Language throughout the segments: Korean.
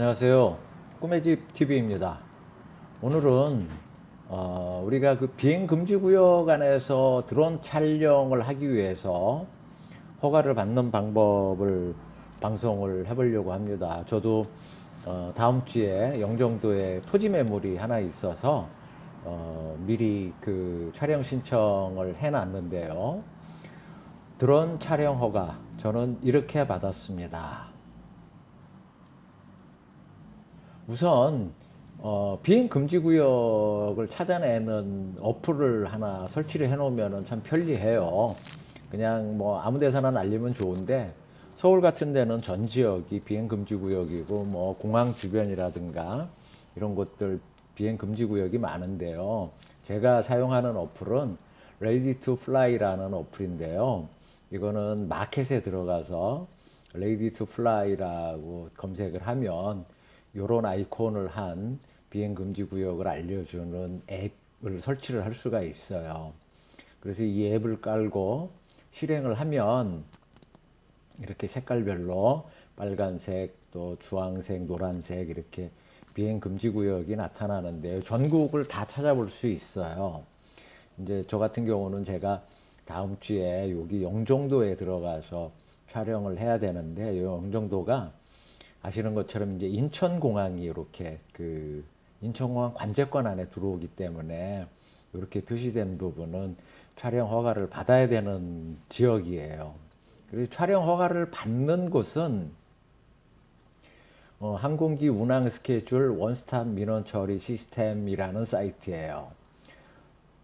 안녕하세요. 꿈의 집 TV입니다. 오늘은 어, 우리가 그 비행 금지 구역 안에서 드론 촬영을 하기 위해서 허가를 받는 방법을 방송을 해보려고 합니다. 저도 어, 다음 주에 영종도에 토지 매물이 하나 있어서 어, 미리 그 촬영 신청을 해놨는데요. 드론 촬영 허가 저는 이렇게 받았습니다. 우선 어, 비행 금지 구역을 찾아내는 어플을 하나 설치를 해놓으면 참 편리해요. 그냥 뭐 아무 데서나 날리면 좋은데 서울 같은 데는 전 지역이 비행 금지 구역이고 뭐 공항 주변이라든가 이런 곳들 비행 금지 구역이 많은데요. 제가 사용하는 어플은 Ready to Fly라는 어플인데요. 이거는 마켓에 들어가서 Ready to Fly라고 검색을 하면 요런 아이콘을 한 비행 금지 구역을 알려주는 앱을 설치를 할 수가 있어요. 그래서 이 앱을 깔고 실행을 하면 이렇게 색깔별로 빨간색 또 주황색 노란색 이렇게 비행 금지 구역이 나타나는데요. 전국을 다 찾아볼 수 있어요. 이제 저 같은 경우는 제가 다음 주에 여기 영종도에 들어가서 촬영을 해야 되는데 이 영종도가 아시는 것처럼 이제 인천공항이 이렇게 그 인천공항 관제권 안에 들어오기 때문에 이렇게 표시된 부분은 촬영 허가를 받아야 되는 지역이에요. 그래서 촬영 허가를 받는 곳은 어, 항공기 운항 스케줄 원스톱 민원 처리 시스템이라는 사이트예요.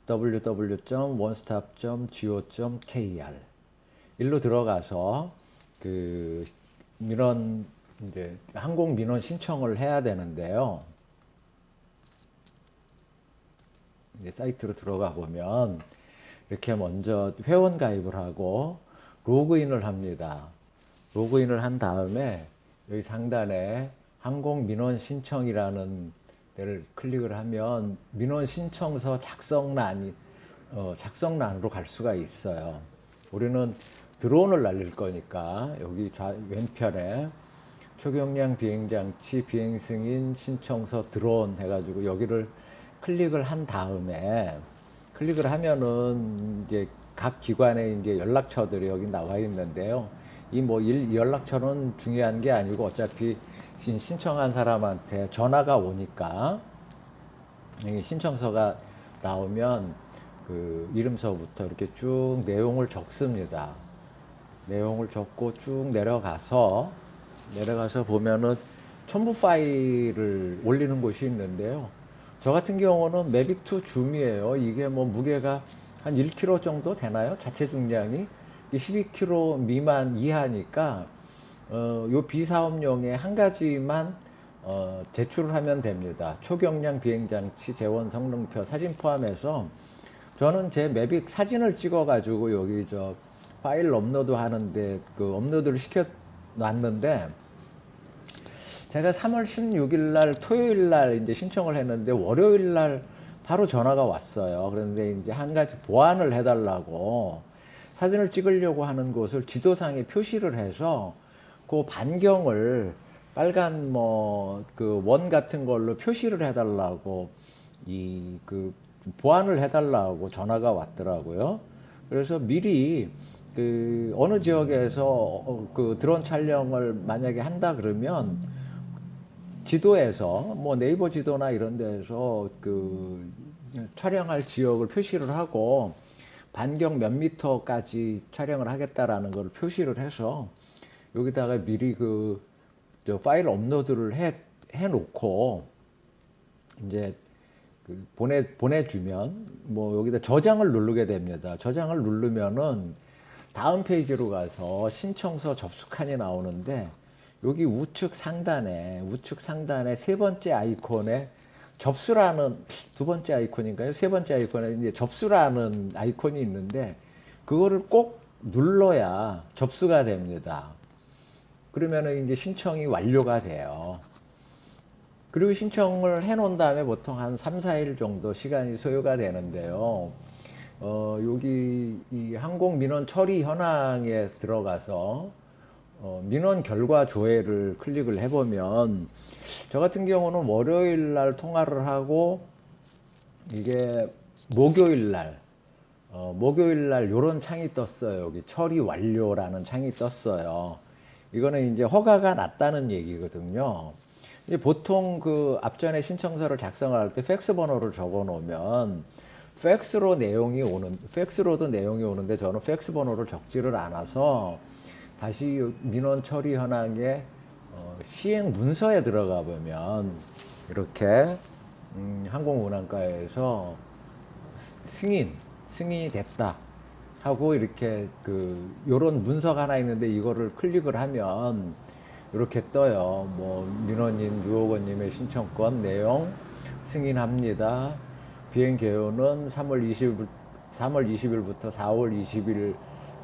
www.onestop.go.kr 일로 들어가서 그 민원 이제 항공 민원 신청을 해야 되는데요. 이제 사이트로 들어가 보면 이렇게 먼저 회원 가입을 하고 로그인을 합니다. 로그인을 한 다음에 여기 상단에 항공 민원 신청이라는 데를 클릭을 하면 민원 신청서 작성란이 어, 작성란으로 갈 수가 있어요. 우리는 드론을 날릴 거니까 여기 좌, 왼편에 초경량 비행장치 비행 승인 신청서 드론 해가지고 여기를 클릭을 한 다음에 클릭을 하면은 이제 각 기관의 이제 연락처들이 여기 나와 있는데요. 이 뭐 연락처는 중요한 게 아니고 어차피 신청한 사람한테 전화가 오니까 신청서가 나오면 그 이름서부터 이렇게 쭉 내용을 적습니다. 내용을 적고 쭉 내려가서 내려가서 보면은 첨부 파일을 올리는 곳이 있는데요. 저 같은 경우는 매빅2 줌이에요. 이게 뭐 무게가 한 1kg 정도 되나요? 자체 중량이 12kg 미만 이하니까 어, 요 비사업용에 한 가지만 어, 제출을 하면 됩니다. 초경량 비행장치 재원 성능표 사진 포함해서 저는 제 매빅 사진을 찍어가지고 여기 저 파일 업로드 하는데 그 업로드를 시켜 놨는데 제가 3월 16일 날 토요일 날 이제 신청을 했는데 월요일 날 바로 전화가 왔어요. 그런데 이제 한 가지 보완을 해달라고 사진을 찍으려고 하는 곳을 지도상에 표시를 해서 그 반경을 빨간 뭐 그 원 같은 걸로 표시를 해달라고 이 그 보완을 해달라고 전화가 왔더라고요. 그래서 미리 그 어느 지역에서 어, 그 드론 촬영을 만약에 한다 그러면 지도에서 뭐 네이버 지도나 이런 데서 그 촬영할 지역을 표시를 하고 반경 몇 미터까지 촬영을 하겠다라는 걸 표시를 해서 여기다가 미리 그 파일 업로드를 해, 해 놓고 이제 그 보내 보내주면 뭐 여기다 저장을 누르게 됩니다. 저장을 누르면은 다음 페이지로 가서 신청서 접수칸이 나오는데 여기 우측 상단에 우측 상단에 세 번째 아이콘에 접수라는 두 번째 아이콘인가요? 세 번째 아이콘에 이제 접수라는 아이콘이 있는데 그거를 꼭 눌러야 접수가 됩니다. 그러면은 이제 신청이 완료가 돼요. 그리고 신청을 해 놓은 다음에 보통 한 3, 4일 정도 시간이 소요가 되는데요. 어, 여기 이 항공 민원 처리 현황에 들어가서 어, 민원 결과 조회를 클릭을 해보면 저 같은 경우는 월요일 날 통화를 하고 이게 목요일 날 어, 목요일 날 요런 창이 떴어요. 여기 처리 완료라는 창이 떴어요. 이거는 이제 허가가 났다는 얘기거든요. 보통 그 앞전에 신청서를 작성을 할때 팩스 번호를 적어 놓으면 팩스로 내용이 오는 팩스로도 내용이 오는데 저는 팩스 번호를 적지를 않아서 다시 민원 처리 현황에 어, 시행 문서에 들어가 보면 이렇게 음, 항공운항과에서 승인 승인이 됐다 하고 이렇게 그 요런 문서가 하나 있는데 이거를 클릭을 하면 이렇게 떠요. 뭐 민원인 유호건님의 신청권 내용 승인합니다. 비행 개요는 3월 20일 3월 20일부터 4월 20일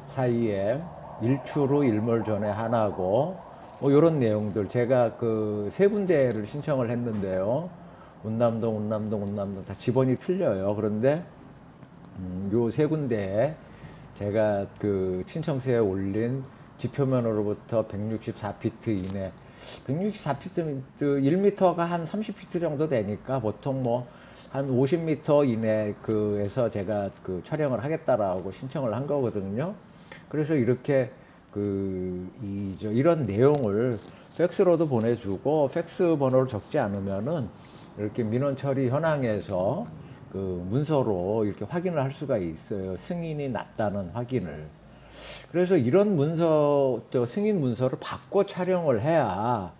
사이에 일출 후 일몰 전에 하나고 뭐 이런 내용들 제가 그 세 군데를 신청을 했는데요. 운남동, 운남동, 운남동 다 지번이 틀려요. 그런데 음, 요세 군데에 제가 그 신청서에 올린 지표면으로부터 164피트 이내 164피트 1m가 한 30피트 정도 되니까 보통 뭐 한 50m 이내 그에서 제가 그 촬영을 하겠다라고 신청을 한 거거든요. 그래서 이렇게 그 이 저 이런 내용을 팩스로도 보내주고 팩스 번호를 적지 않으면은 이렇게 민원 처리 현황에서 그 문서로 이렇게 확인을 할 수가 있어요. 승인이 났다는 확인을. 그래서 이런 문서, 저 승인 문서를 받고 촬영을 해야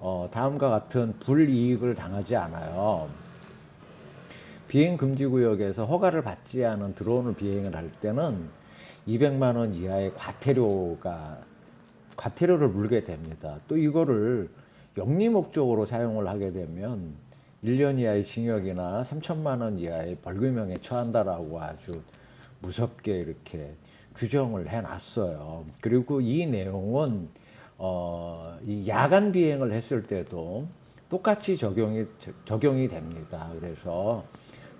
어, 다음과 같은 불이익을 당하지 않아요. 비행 금지 구역에서 허가를 받지 않은 드론을 비행을 할 때는 200만 원 이하의 과태료가 과태료를 물게 됩니다. 또 이거를 영리 목적으로 사용을 하게 되면 1년 이하의 징역이나 3천만 원 이하의 벌금형에 처한다라고 아주 무섭게 이렇게 규정을 해놨어요. 그리고 이 내용은 어, 이 야간 비행을 했을 때도 똑같이 적용이 적용이 됩니다. 그래서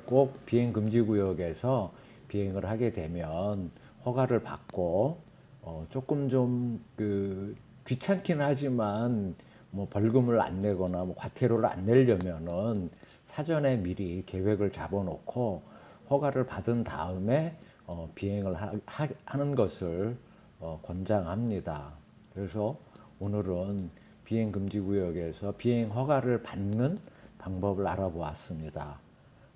꼭 비행 금지 구역에서 비행을 하게 되면 허가를 받고 어, 조금 좀 그 귀찮긴 하지만 뭐 벌금을 안 내거나 뭐 과태료를 안 내려면은 사전에 미리 계획을 잡아놓고 허가를 받은 다음에 어, 비행을 하, 하, 는 것을 어, 권장합니다. 그래서 오늘은 비행 금지 구역에서 비행 허가를 받는 방법을 알아보았습니다.